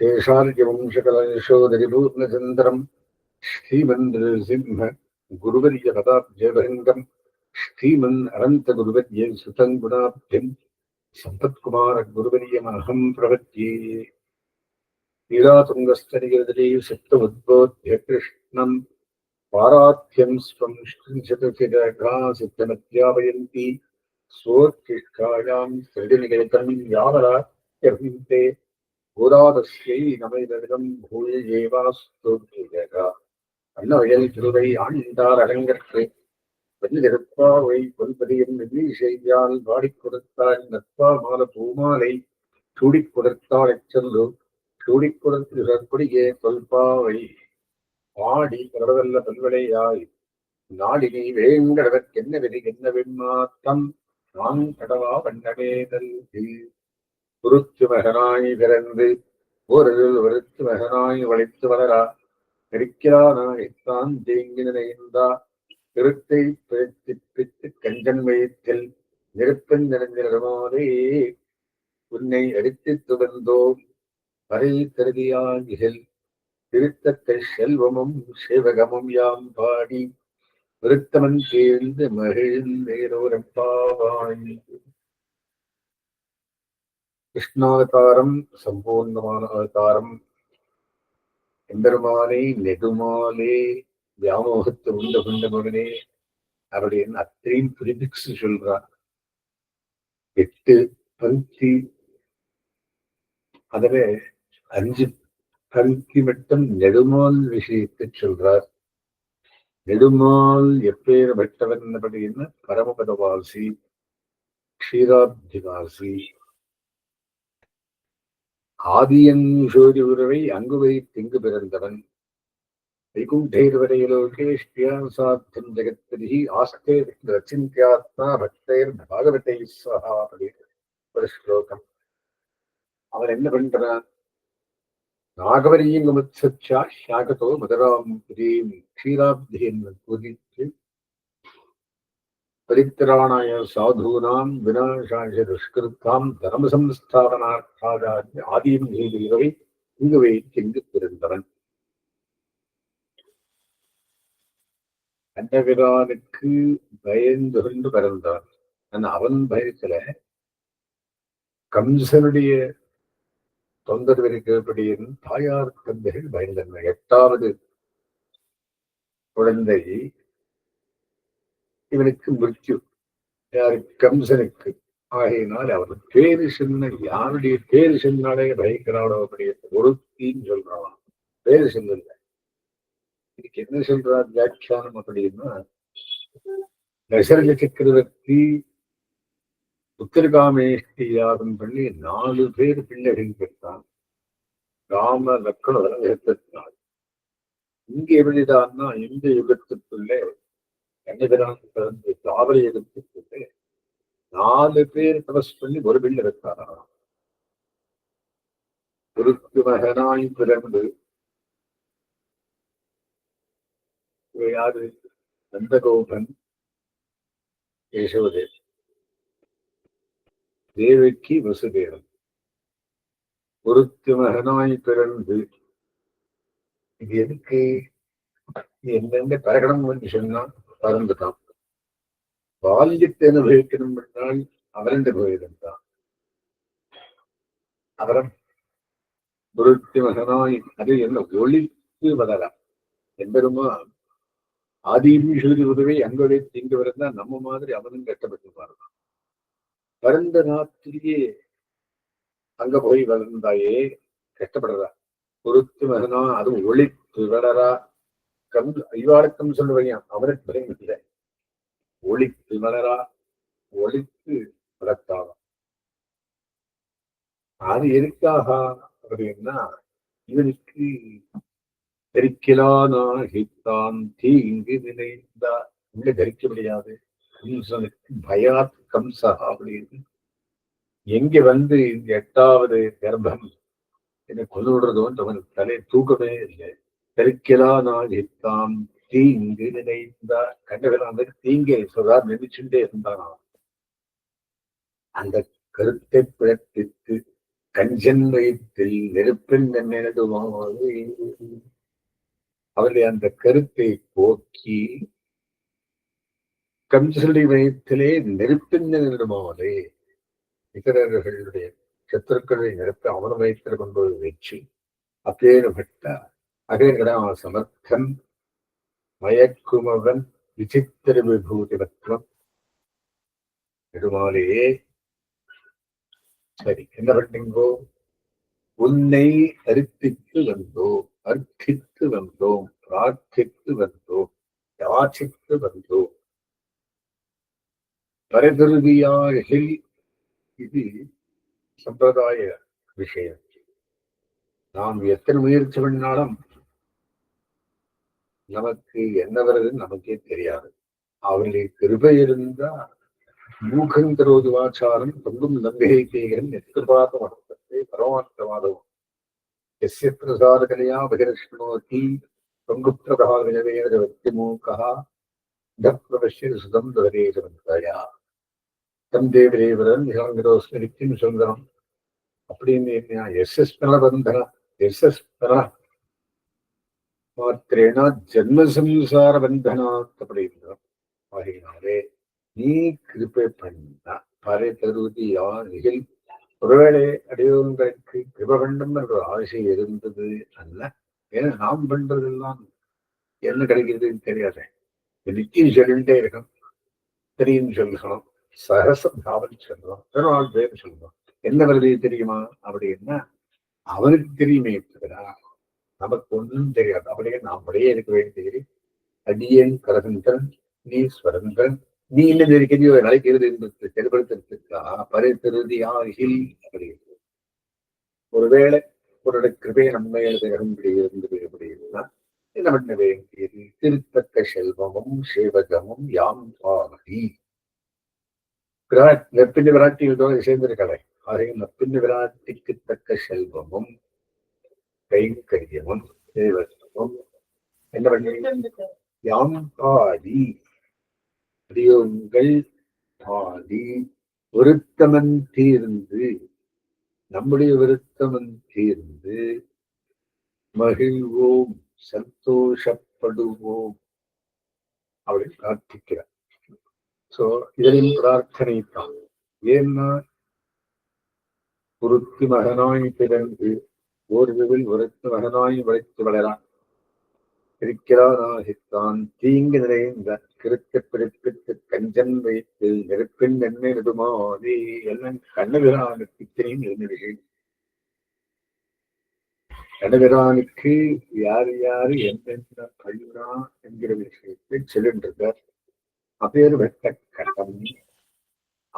சேஷார்யவம்சகலயசோதரிபூர்ணச்சந்திரம் ஸ்ரீமந்திர சிம்ம குருவரிய பதாப்ஜயபரங்கம் ஸ்ரீமன் அனந்த குருவரிய சுதங்குணாப்தியம் சம்பத்குமார குருவரியமகம் பிரவத்யே நீலாதுங்கஸ்தரிகதலே சித்த உத்போத்ய கிருஷ்ணம் பாராத்தியம் ஸ்வம் ஸ்கிருஞ்சதுசிதகாசித்தமத்யாபயந்தி சோர்கிஷ்காயாம் ஸ்ருதிநிகேதம் யாவரா யர்ஹந்தே பூராதஸ்யை நமைதம் பூய ஏவாஸ்து அன்னவயல் திருவை ஆண்டார் அரங்கற்றை வெள்ளிருப்பாவை பொன்பதியும் நெல்லி செய்யால் பாடிக் கொடுத்தாள் நற்பா மால பூமாலை. சூடிக் கொடுத்தாள் எச்சொல்லு சூடிக் கொடுத்து கொடியே தொல்பாவை. ஆடி கடவல்ல பல்வளையாய் நாடினி வேங்கடவற்கென்ன விதி என்ன வெண்மாத்தம் நான் கடவா வண்ணவேதல் குருத்து மகனாய் பிறந்து ஓரில் ஒருத்து மகனாய் வளைத்து வளரா. இருக்கிறானாய்த்தான் தேங்கி நினைந்தா. திருத்தை பிழைத்து பித்து கஞ்சன் வயிற்றில் நெருப்பன் நிறைந்திடமாதே உன்னை அடித்து துவந்தோம். வரை கருதியாகிகள் திருத்தத்தை செல்வமும் சேவகமும் யாம் பாடி. விருத்தமன் கேழ்ந்து மகிழ்ந்தேரோரப்பாவாய் கிருஷ்ணாவதாரம் சம்பூர்ணமான அவதாரம். எம்பெருமானே நெடுமாலே வியாமோகத்தை உண்ட கொண்ட மகனே அவருடைய அத்தையும் பிரிபிக்ஸ் சொல்றார் எட்டு பருத்தி. அதுல அஞ்சு பருத்தி மட்டும் நெடுமால் விஷயத்தை சொல்றார். நெடுமால் எப்பேர் வெட்டவன் அப்படின்னு பரமபதவாசி க்ஷீராப்திவாசி. ஆதியஞ்சோதி உறவை அங்கு வைத்திங்கு பிறந்தவன். வைகுண்டேர்வரையிலோகே ஸ்ரீயாசாத்தியம் ஜெகத்பதி ஆஸ்தே ரச்சிந்தியாத்மா பக்தேர் பாகவதை சஹா ஒரு ஸ்லோகம். அவன் என்ன பண்றான் நாகவரியும் விமத்சா ஷாகதோ மதுராம் புரீம் க்ஷீராப்தியின் பூஜித்து परित्राणाय साधूनां विनाशाय दुष्कृतां தர்மசம்ஸ்தாபனார்த்தாஜாரிய ஆதியும் நீதிரவை இங்கு வைத்து பிறந்தவன் கண்ணபிரானுக்கு பயந்து கொண்டு பிறந்தான் ஆனா அவன் பயத்துல கம்சனுடைய தொந்தரவிற்கபடிய தாயார் தந்தைகள் பயந்தன எட்டாவது குழந்தை இவனுக்கு மிருத்யு. யாரு கம்சனுக்கு. ஆகையினால் அவர் பேரு சின்ன யாருடைய பேரு சின்னாலே பயக்கிறாளோ அப்படியே ஒருத்தின்னு சொல்றான். பேரு சின்ன இதுக்கு என்ன சொல்றார் வியாக்கியானம் அப்படின்னா தசரக சக்கரவர்த்தி உத்தரகாமேஷ்டி யாகம் பண்ணி நாலு பேர் பிள்ளைகள் பெற்றான். ராம லக்கண வலங்கத்தினால் இங்க எப்படிதான்னா இந்த யுகத்துக்குள்ளே கன்னிபிரான் பிறந்து காவலை எடுத்து கொண்டு நாலு பேர் தபஸ் பண்ணி ஒரு பிள்ளை இருக்காராம் குருக்கு மகனாய் பிறந்து யாரு? நந்தகோபன் யசோதேவ் தேவக்கி வசுதேவன். குருத்து மகனாய் பிறந்து இது எதுக்கு? என்னென்ன பரகணம் என்று சொன்னான் பால்யத்தை அனுபவிக்கணும் என்றால் அவரண்டு தான் அவரம் குருத்தி மகனாய் அது என்ன ஒளித்து வளரா? என்பருமா ஆதிபீஷூரி உதவி அங்கவே திங்கு வரந்தா நம்ம மாதிரி அவனும் கஷ்டப்பட்டு பாருதான். பிறந்த ராத்திரியே அங்க போய் வளர்ந்தாயே கஷ்டப்படுறா. பொருத்து மகனா அதுவும் ஒளித்து வளரா? கம் ஐவாடக்கம் சொல்லுவையான் அவனுக்கு பயம் இல்லை ஒளித்து வளரா ஒளித்து வளர்த்தாராம் அது எதுக்காக? அப்படின்னா இவனுக்கு தரிக்கலானாகித்தான் தீங்கு நினைந்தா உள்ள தரிக்க முடியாது. கம்சனுக்கு பயாத் கம்சா அப்படின்னு எங்க வந்து இந்த எட்டாவது கர்ப்பம்? என்னை கொண்டு விடுறதோன்னு அவனுக்கு தலை தூக்கமே இல்லை. தரிக்கலானாகித்தான் தீங்கு நினைந்தார். கண்டவன் தீங்கை சொல்றார் நினைச்சுட்டே இருந்தானா அந்த கருத்தை பிறப்பித்து கஞ்சன் வயிற்றில் நெருப்பின் நெடுமாறு அவருடைய அந்த கருத்தை போக்கி கஞ்சனுடைய வயத்திலே நெருப்பின் நெடுமாறு இத்தரர்களுடைய சத்துருக்களை நெருப்பை அவன் வயிற்றில் கொண்டு போய் வச்சு அப்பேற்பட்ட அகேகடா சமர்த்தன் மயக்குமவன் விசித்திர விபூதிபத்ரம் பெருமாளையே சரி என்ன பண்ணீங்கோ? உன்னை அர்ப்பித்து வந்தோம் அர்ப்பித்து வந்தோம் பிரார்த்தித்து வந்தோம் யாச்சித்து வந்தோம் பரதிருவியாகில் இது சம்பிரதாய விஷயம். நாம் எத்தனை முயற்சி பண்ணாலும் நமக்கு என்ன வருது நமக்கே தெரியாது. அவருடைய கிருபை இருந்தா மூகந்தரோது வாச்சாரம் தொங்கும் செய்கிறன் எத்திரபாத மனத்தை பரமார்த்தவாதம் எஸ்ய பிரசாரகனையா பகிரஷ்ணோதி தொங்குப்பிரகாரவக்தி மூக்கா தப்ரவசிய சுதம் துவரேசவந்தயா தம் தேவரேவரன் நிகாங்கிரோஸ்மி நித்தியம் சுந்தரம். அப்படின்னு எஸ் எஸ் பந்தன எஸ் எஸ் மாத்திரேனா ஜென்மசம்சார பந்தனாத் அப்படின்னா ஆகையினாலே நீ கிருப்பை பண்ண பறை தருவது யாரில் ஒருவேளை அடையவங்களுக்கு கிருப என்ற ஆசை இருந்தது அல்ல? ஏன்னா நாம் பண்றதெல்லாம் என்ன கிடைக்கிறதுன்னு தெரியாது? நித்தியம் சொல்லிட்டே இருக்கும் தெரியும் சொல்லணும் சகச பாவன் சொல்லணும் பெருமாள் பேர் சொல்லணும் என்ன வருது தெரியுமா? அப்படின்னா அவனுக்கு தெரியுமே தவிர நமக்கு ஒன்றும் தெரியாது. அப்படியே நாமளே இருக்க வேண்டியது அடியேன் கரகந்தன் நீ ஸ்வரந்தன் நீ என்ன இருக்கிறியோ நினைக்கிறது என்பது தெளிவுபடுத்துறதுக்கா பரிதிருதியாகில் அப்படிங்கிறது ஒருவேளை ஒரு கிருபையை நம்ம எழுதுகிறபடி இருந்து எப்படி என்ன பண்ண வேண்டியது? திருத்தக்க செல்வமும் சேவகமும் யாம் பாவதி விராட் நெப்பின்னு விராட்டிகளோடு சேர்ந்திருக்கலை ஆகையும் நப்பின்னு விராட்டிக்கு தக்க செல்வமும் கைங்கரியமும் சேவகமும் என்ன பண்ணி? யாம் பாதி அடியோங்கள் பாதி வருத்தமன் தீர்ந்து நம்முடைய வருத்தமன் தீர்ந்து மகிழ்வோம் சந்தோஷப்படுவோம் அப்படின்னு பிரார்த்திக்கிறார். சோ இதனின் பிரார்த்தனை தான் ஏன்னா குருத்தி மகனாய் பிறந்து ஓர்வில் உரைத்து மகனாய் உழைத்து வளரான். இருக்கிறாராகித்தான் தீங்கு நிறைந்த கிருத்த பிடிப்பிற்கு கஞ்சன் வைத்து நெருப்பின் நன்மை நெடுமாதி எல்லாம் கண்ணவிரானுக்கு தெரியும் இருந்த விஷயம் யார் யாரு எந்தெந்த கழிவுறா என்கிற விஷயத்தை சொல்லின்றிருக்கார் அப்பேற்பட்ட கட்டம்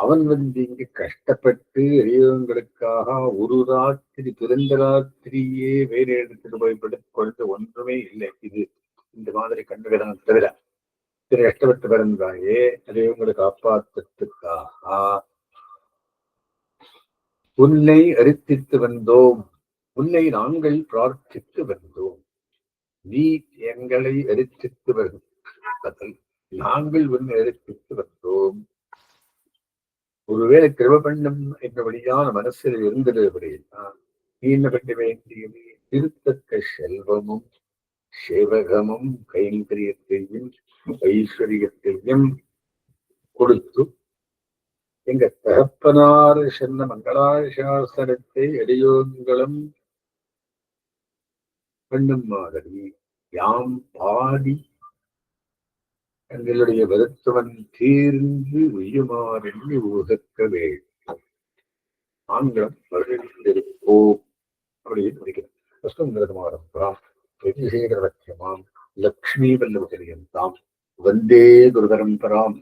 அவன் வந்து இங்கு கஷ்டப்பட்டு எளியவங்களுக்காக ஒரு ராத்திரி பிறந்த ராத்திரியே வேறு இடத்துக்கு போய் படுத்துக் கொண்டு ஒன்றுமே இல்லை. இது இந்த மாதிரி கண்டுகிறான் தவிர. திரு கஷ்டப்பட்டு பிறந்தாயே அறிவங்களை காப்பாற்றத்துக்காக உன்னை அரித்தித்து வந்தோம். உன்னை நாங்கள் பிரார்த்தித்து வந்தோம். நீ எங்களை அரித்தித்து வரும் நாங்கள் உன்னை அரித்தித்து வந்தோம். ஒருவேளை கிருபபண்டம் என்றபடியான மனசில் இருந்தது அப்படின்னா என்ன பண்ண வேண்டியது? திருத்தக்க செல்வமும் சேவகமும் கைங்கரியத்தையும் ஐஸ்வர்யத்தையும் கொடுத்து எங்க தகப்பனார் சொன்ன மங்களாசாசனத்தை இடையோங்களும் பண்ணும் மாதிரி யாம் பாடி எங்களுடைய வருத்தவன் தீர்ந்து உயுமாறெண்ணி உகக்க வேண்டும். ஆங்கிலம் வருகின்றிருப்போம் அப்படின்னு முடிக்கிறேன் வஸ்துங்கிரதமாரம்பராம் பிரதிசேகரலட்சமாம் லக்ஷ்மி வல்லவகரியந்தாம் வந்தே குருபரம்பராம்